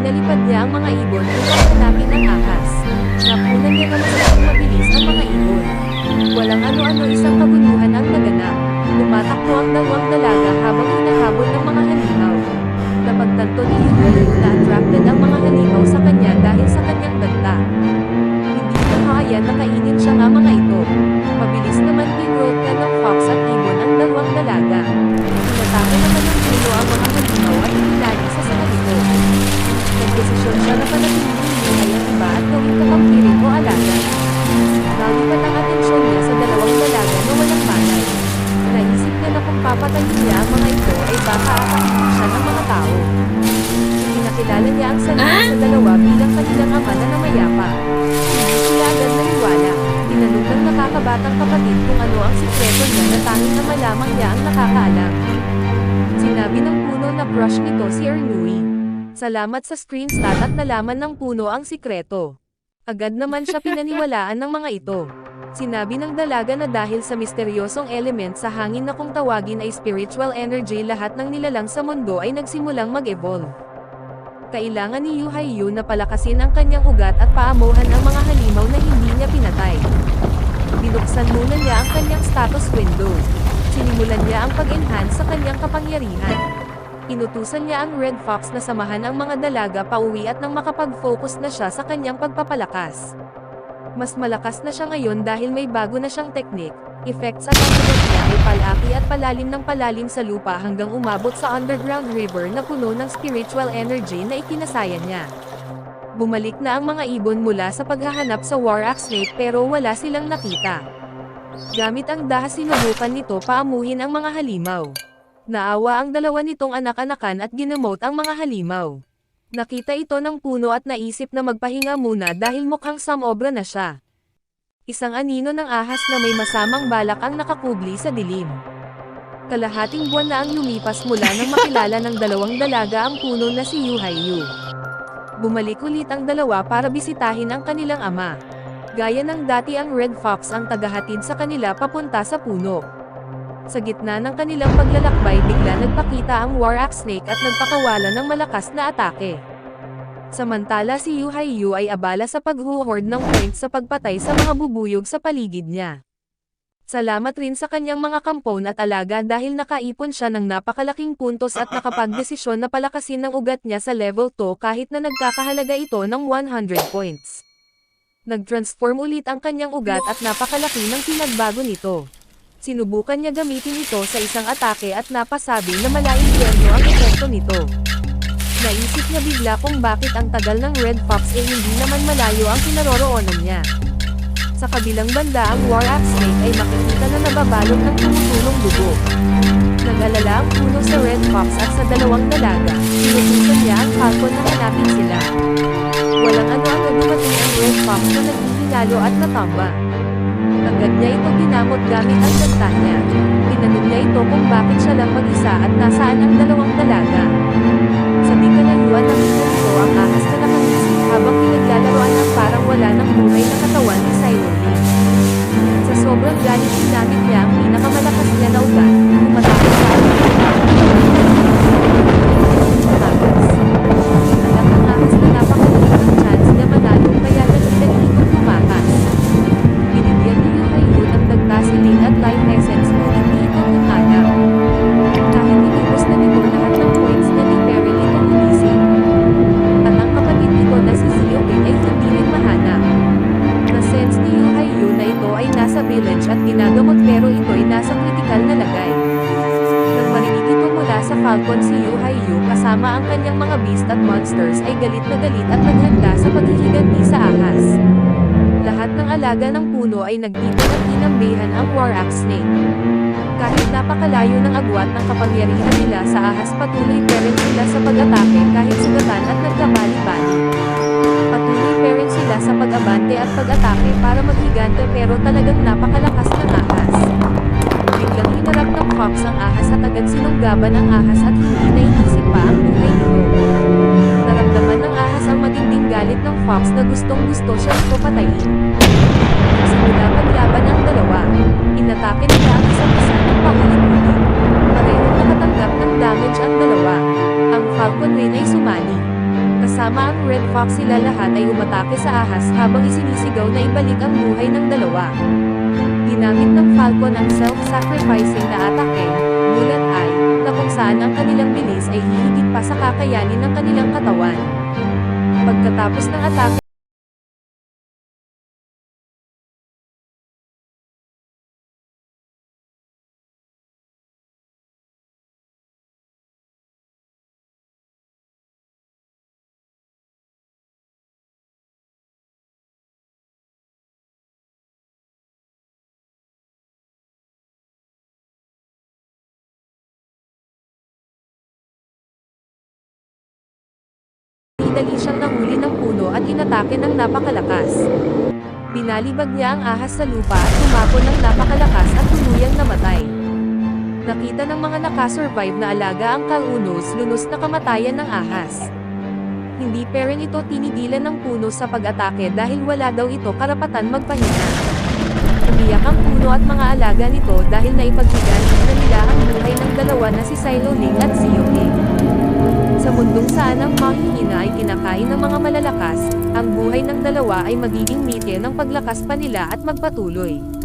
pinalipad niya ang mga ibon upang hanapin ang ahas. Napunan niya na masyadong mabilis ang mga ibon. Walang ano-ano isang kagunuhan ang naganap. Tumatakbo ang dalawang dalaga habang Ang sarili sa dalawa bilang kanilang ama na namayapa. Hindi siya agad. Tinanong ng nakakabatang kapatid kung ano ang sikreto niya na tanging ama lamang niya ang nakakaalam. Sinabi ng puno na crush nito si Ernui. Salamat sa screenshot at nalaman ng puno ang sikreto. Agad naman siya pinaniwalaan ng mga ito. Sinabi ng dalaga na dahil sa misteryosong element sa hangin na kung tawagin ay spiritual energy lahat ng nilalang sa mundo ay nagsimulang mag-evolve. Kailangan ni Yu Haiyu na palakasin ang kanyang ugat at paamuhan ang mga halimaw na hindi niya pinatay. Binuksan muna niya ang kanyang status window. Sinimulan niya ang pag-enhance sa kanyang kapangyarihan. Inutusan niya ang Red Fox na samahan ang mga dalaga pauwi at nang makapag-focus na siya sa kanyang pagpapalakas. Mas malakas na siya ngayon dahil may bago na siyang teknik, effects at ang sagot niya ay palaki at palalim ng palalim sa lupa hanggang umabot sa underground river na puno ng spiritual energy na ikinasaya niya. Bumalik na ang mga ibon mula sa paghahanap sa War Axe Snake pero wala silang nakita. Gamit ang dahas sinubukan nito paamuhin ang mga halimaw. Naawa ang dalawa nitong anak-anakan at ginamot ang mga halimaw. Nakita ito ng puno at naisip na magpahinga muna dahil mukhang samobra na siya. Isang anino ng ahas na may masamang balak ang nakakubli sa dilim. Kalahating buwan na ang lumipas mula nang makilala ng dalawang dalaga ang puno na si Yu Haiyu. Bumalik ulit ang dalawa para bisitahin ang kanilang ama. Gaya ng dati ang Red Fox ang tagahatid sa kanila papunta sa puno. Sa gitna ng kanilang paglalakbay bigla nagpakita ang War Axe Snake at nagpakawala ng malakas na atake. Samantala si Yu Haiyu ay abala sa paghuhord ng points sa pagpatay sa mga bubuyog sa paligid niya. Salamat rin sa kanyang mga kampon at alaga dahil nakaipon siya ng napakalaking puntos at nakapagdesisyon na palakasin ng ugat niya sa level 2 kahit na nagkakahalaga ito ng 100 points. Nag-transform ulit ang kanyang ugat at napakalaki ng pinagbago nito. Sinubukan niya gamitin ito sa isang atake at napasabi na malaimbyerno ang epekto nito. Naisip niya bigla kung bakit ang tagal ng Red Fox eh hindi naman malayo ang kinaroroonan niya. Sa kabilang banda ang War Axe Snake ay makikita na nababalot ng tumutulong dugo. Nag-alala ang puno sa Red Fox at sa dalawang dalaga, sinutusan niya ang Falcon na hanapin sila. Walang ano-ano dumating ang Red Fox na naghihinalo at natamba. Agad niya ito ginamot gamit ang ganta niya. Tinanong niya ito kung bakit siya lang mag-isa at nasaan ang dalawang dalaga. Sa di kalayuan ng ito ang ahas na nakangisi habang pinaglalaroan ng parang wala ng buhay na katawan ni Cyrone. Sa sobrang galit niya Falcon si Yuhayu kasama ang kanyang mga beast at monsters ay galit na galit at naghanda sa paghihiganti sa ahas. Lahat ng alaga ng puno ay nagdito at inambihan ang War Axe Snake. Kahit napakalayo ng agwat ng kapangyarihan nila sa ahas patuloy pa rin sila sa pag-atake kahit sugatan at nagkabali-bali. Patuloy pa rin sila sa pag-abante at pag-atake para maghigante pero talagang napakalakas ng ahas. Fox ang ahas at agad sinunggaban ang ahas at hindi naiisip pa ang buhay nito. Naramdaman ng ahas ang matinding galit ng Fox na gustong gusto siya ito patayin. Nagsimula paglaban ang dalawa. Inatake nila ang isa't isa ng paulit-ulit. Parehong nakatanggap ng damage ang dalawa. Ang Falcon rin ay sumali. Kasama ang Red Fox sila lahat ay umatake sa ahas habang isinisigaw na ibalik ang buhay ng dalawa. Ginamit ng Falcon ang self-sacrificing na atake, Bullet Eye, na kung saan ang kanilang bilis ay hihigit pa sa kakayanin ng kanilang katawan. Pagkatapos ng atake, Dali siyang nahuli ng puno at inatake ng napakalakas. Binalibag niya ang ahas sa lupa at tumapon ng napakalakas at tuluyang namatay. Nakita ng mga nakasurvive na alaga ang kaunos-lunos na kamatayan ng ahas. Hindi pa rin ito tinigilan ng puno sa pag-atake dahil wala daw ito karapatan magpahinga. Umiyak ang puno at mga alaga nito dahil naipaghigan na nila ang buhay ng dalawa na si Silo Ling at si. Sa mundong saan ang mahihina ay kinakain ng mga malalakas, ang buhay ng dalawa ay magiging mitya ng paglakas pa nila at magpatuloy.